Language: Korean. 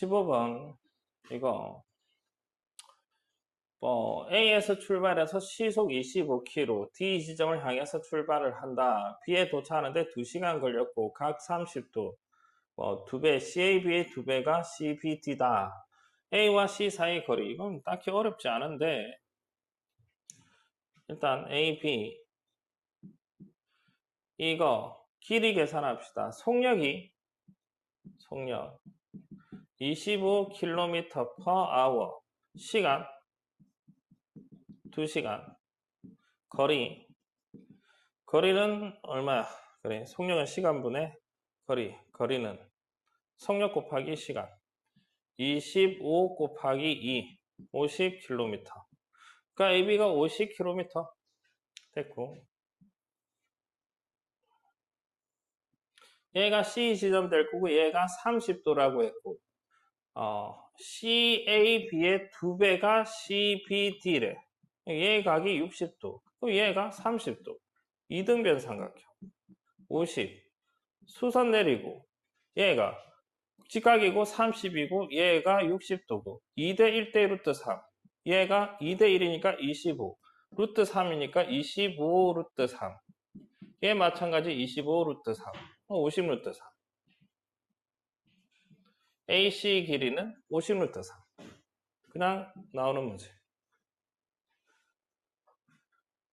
15번 이거 뭐 A에서 출발해서 시속 25km D 지점을 향해서 출발을 한다. B에 도착하는데 2시간 걸렸고 각 30도 뭐 2배 CAB의 2배가 CBD다. A와 C 사이 거리 이건 딱히 어렵지 않은데 일단 A, B 이거 길이 계산합시다. 속력이 속력 25km per hour 시간. 2시간. 거리. 거리는 얼마야? 그래 속력은 시간분의 거리. 거리는 속력 곱하기 시간. 25 곱하기 2 50km 그러니까 AB가 50km 됐고. 얘가 C 지점 될 거고 얘가 30도라고 했고 어, CAB의 두 배가 CBD래. 얘 각이 60도. 그럼 얘가 30도. 이등변 삼각형. 50. 수선 내리고 얘가 직각이고 30이고 얘가 60도고 2대 1대 루트 3. 얘가 2대 1이니까 25. 루트 3이니까 25 루트 3. 얘 마찬가지 25 루트 3. 50 루트 3. AC 길이는 50루트 3. 그냥 나오는 문제.